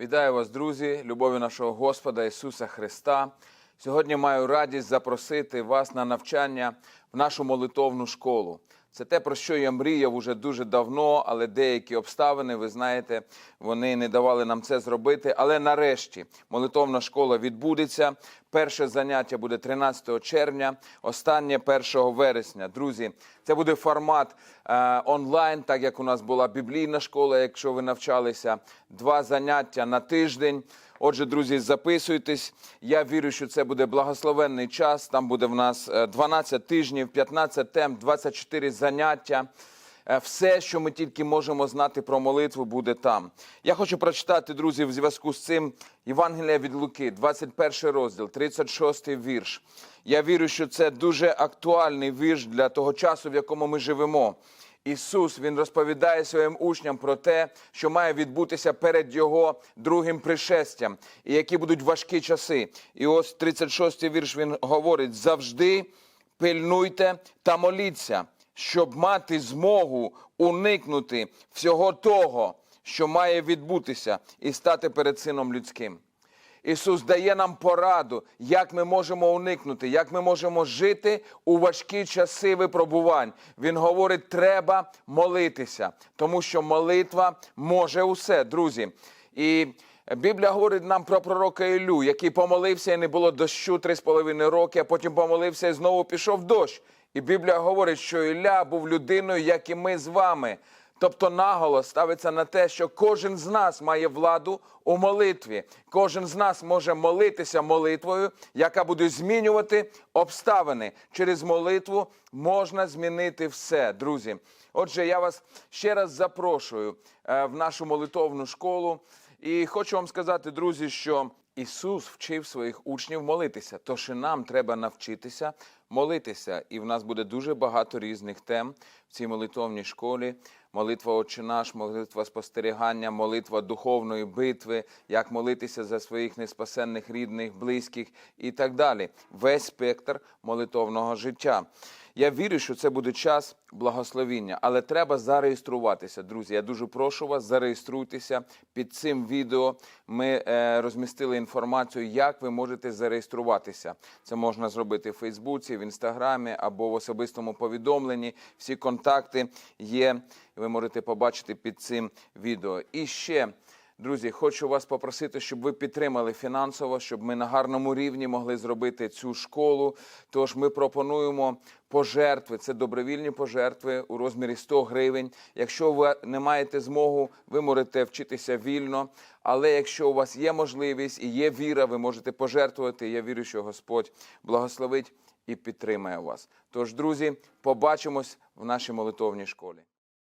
Вітаю вас, друзі, любові нашого Господа Ісуса Христа. Сьогодні маю радість запросити вас на навчання в нашу молитовну школу. Це те, про що я мріяв уже дуже давно, але деякі обставини, ви знаєте, вони не давали нам це зробити. Але нарешті молитовна школа відбудеться. Перше заняття буде 13 червня, останнє 1 вересня. Друзі, це буде формат е, онлайн, так як у нас була біблійна школа, якщо ви навчалися, два заняття на тиждень. Отже, друзі, записуйтесь. Я вірю, що це буде благословенний час. Там буде в нас е, 12 тижнів, 15 тем, 24 заняття. Е, Все, що ми тільки можемо знати про молитву, буде там. Я хочу прочитати, друзі, в зв'язку з цим Євангелія від Луки, 21 розділ, 36 вірш. Я вірю, що це дуже актуальний вірш для того часу, в якому ми живемо. Ісус Він розповідає своїм учням про те, що має відбутися перед Його другим пришестям, і які будуть важкі часи. І ось 36-й вірш він говорить: завжди пильнуйте та моліться, щоб мати змогу уникнути всього того, що має відбутися, і стати перед Сином людським. Ісус дає нам пораду, як ми можемо уникнути, як ми можемо жити у важкі часи випробувань. Він говорить, треба молитися, тому що молитва може усе, друзі. І Біблія говорить нам про пророка Ілю, який помолився і не було дощу три з половиною роки, а потім помолився і знову пішов дощ. І Біблія говорить, що Ілля був людиною, як і ми з вами. Тобто наголос ставиться на те, що кожен з нас має владу у молитві. Кожен з нас може молитися молитвою, яка буде змінювати обставини. Через молитву можна змінити все, друзі. Отже, я вас ще раз запрошую е, в нашу молитовну школу. І хочу вам сказати, друзі, що Ісус вчив своїх учнів молитися. Тож і нам треба навчитися молитися. І в нас буде дуже багато різних тем в цій молитовній школі. Молитва «Отче наш, молитва спостерігання, молитва духовної битви, як молитися за своїх неспасенних рідних, близьких і так далі. Весь спектр молитовного життя. Я вірю, що це буде час благословіння, але треба зареєструватися. Друзі, я дуже прошу вас, зареєструйтеся під цим відео. Ми е, розмістили інформацію, як ви можете зареєструватися. Це можна зробити в Фейсбуці, в Інстаграмі або в особистому повідомленні. Всі контакти є. Ви можете побачити під цим відео. І ще. Друзі, хочу вас попросити, щоб ви підтримали фінансово, щоб ми на гарному рівні могли зробити цю школу. Тож ми пропонуємо пожертви. Це добровільні пожертви у розмірі 100 гривень. Якщо ви не маєте змогу, ви можете вчитися вільно. Але якщо у вас є можливість і є віра, ви можете пожертвувати. Я вірю, що Господь благословить і підтримає вас. Тож, друзі, побачимось в нашій молитовній школі.